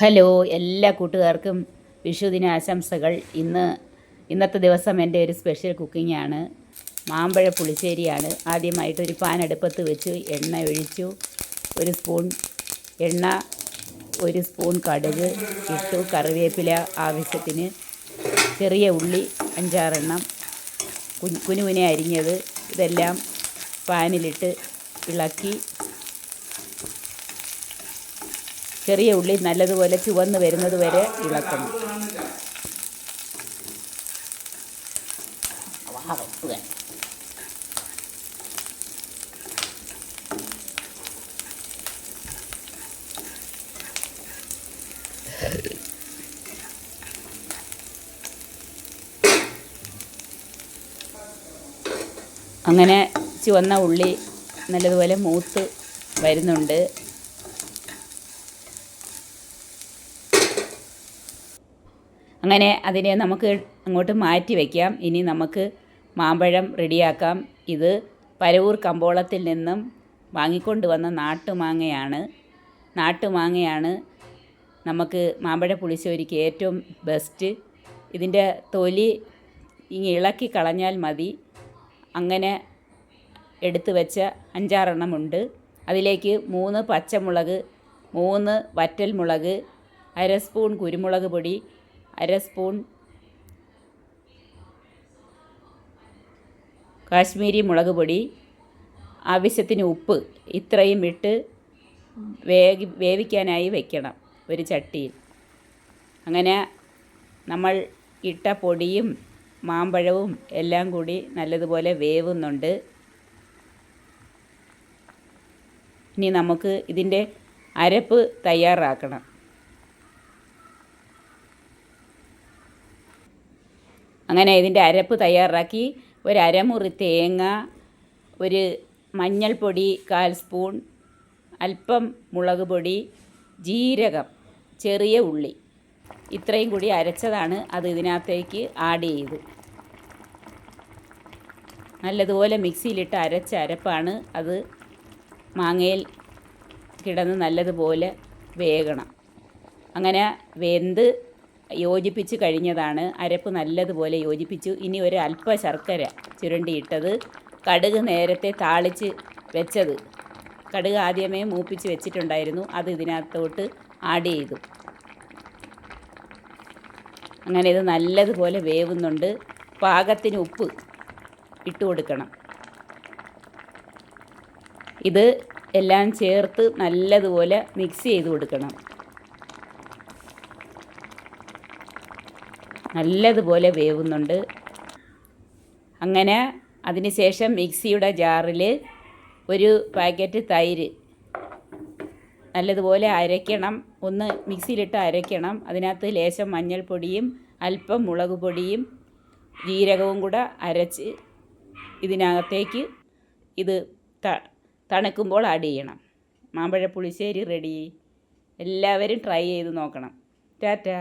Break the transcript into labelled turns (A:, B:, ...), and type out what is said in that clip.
A: Hello എല്ലാ കൂട്ടുകാർക്കും വിഷുദിന ആശംസകൾ ഇന്ന് ഇന്നത്തെ ദിവസം എന്റെ ഒരു സ്പെഷ്യൽ കുക്കിംഗ് ആണ് മാമ്പഴ പുളിശ്ശേരിയാണ്. ആദ്യമായിട്ട് ഒരു പാൻ അടുപ്പത്ത് വെച്ച് എണ്ണ ഒഴിച്ചു ഒരു സ്പൂൺ എണ്ണ ഒരു സ്പൂൺ കടുക് ഇട്ടു കറിവേപ്പില ആവശ്യത്തിന് ചെറിയ ഉള്ളി അഞ്ചാറെണ്ണം കുഞ്ഞു കുനുകുനെ അരിഞ്ഞത് ഇതെല്ലാം പാനിലിട്ട് ഇളക്കി ചെറിയ ഉള്ളി നല്ലതുപോലെ ചുവന്ന് വരുന്നത് വരെ ഇളക്കണം. അങ്ങനെ ചുവന്ന ഉള്ളി നല്ലതുപോലെ മൂത്ത് വരുന്നുണ്ട്. അങ്ങനെ അതിനെ നമുക്ക് അങ്ങോട്ട് മാറ്റി വയ്ക്കാം ഇനി നമുക്ക് മാമ്പഴം റെഡിയാക്കാം. ഇത് പരവൂർ കമ്പോളത്തിൽ നിന്നും വാങ്ങിക്കൊണ്ട് വന്ന നാട്ടുമാങ്ങയാണ്. നാട്ടുമാങ്ങയാണ് നമുക്ക് മാമ്പഴ പുളിശ്ശേരിക്ക് ഏറ്റവും ബെസ്റ്റ് ഇതിന്റെ തൊലി ഇളക്കി കളഞ്ഞാൽ മതി. അങ്ങനെ എടുത്തു വെച്ച അഞ്ചാറെണ്ണമുണ്ട് അതിലേക്ക് മൂന്ന് പച്ചമുളക് മൂന്ന് വറ്റൽമുളക് അര സ്പൂൺ കുരുമുളക് പൊടി അര സ്പൂൺ കാശ്മീരി മുളക് പൊടി. ആവശ്യത്തിന് ഉപ്പ് ഇത്രയും ഇട്ട് വേഗി വേവിക്കാനായി വെക്കണം ഒരു ചട്ടിയിൽ. അങ്ങനെ നമ്മൾ ഇട്ട പൊടിയും മാമ്പഴവും എല്ലാം കൂടി നല്ലതുപോലെ വേവുന്നുണ്ട്. ഇനി നമുക്ക് ഇതിന്റെ അരപ്പ് തയ്യാറാക്കണം. അങ്ങനെ ഇതിന്റെ അരപ്പ് തയ്യാറാക്കി. ഒരു അരമുറി തേങ്ങ ഒരു മഞ്ഞൾപ്പൊടി കാൽ സ്പൂൺ അല്പം മുളക് പൊടി ജീരകം ചെറിയ ഉള്ളി. ഇത്രയും കൂടി അരച്ചതാണ് അത് ഇതിനകത്തേക്ക് ആഡ് ചെയ്ത്. നല്ലതുപോലെ മിക്സിയിലിട്ട് അരച്ച അരപ്പാണ് അത് മാങ്ങയിൽ കിടന്ന് നല്ലതുപോലെ വേകണം. അങ്ങനെ വെന്ത് യോജിപ്പിച്ച് കഴിഞ്ഞതാണ്. അരപ്പ് നല്ലതുപോലെ യോജിപ്പിച്ചു. ഇനി ഒരു അല്പ ശർക്കര ചുരണ്ടിയിട്ടത് കടുക് നേരത്തെ താളിച്ച് വെച്ചത്. കടുക് ആദ്യമേ മൂപ്പിച്ച് വെച്ചിട്ടുണ്ടായിരുന്നു. അത് ഇതിനകത്തോട്ട് ആഡ് ചെയ്തു. അങ്ങനെ ഇത് നല്ലതുപോലെ വേവുന്നുണ്ട്. പാകത്തിന് ഉപ്പ് ഇട്ട് കൊടുക്കണം. ഇത് എല്ലാം ചേർത്ത് നല്ലതുപോലെ മിക്സ് ചെയ്ത് കൊടുക്കണം. നല്ലതുപോലെ വേവുന്നുണ്ട്. അങ്ങനെ അതിനുശേഷം മിക്സിയുടെ ജാറിൽ ഒരു പാക്കറ്റ് തൈര് നല്ലതുപോലെ അരയ്ക്കണം. ഒന്ന് മിക്സിയിലിട്ട് അരയ്ക്കണം. അതിനകത്ത് ലേശം മഞ്ഞൾപ്പൊടിയും അല്പം മുളക് പൊടിയും ജീരകവും കൂടെ അരച്ച് ഇതിനകത്തേക്ക് ഇത് ത തണുക്കുമ്പോൾ ആഡ് ചെയ്യണം. മാമ്പഴ പുളിശ്ശേരി റെഡി എല്ലാവരും ട്രൈ ചെയ്ത് നോക്കണം. ടാറ്റാ.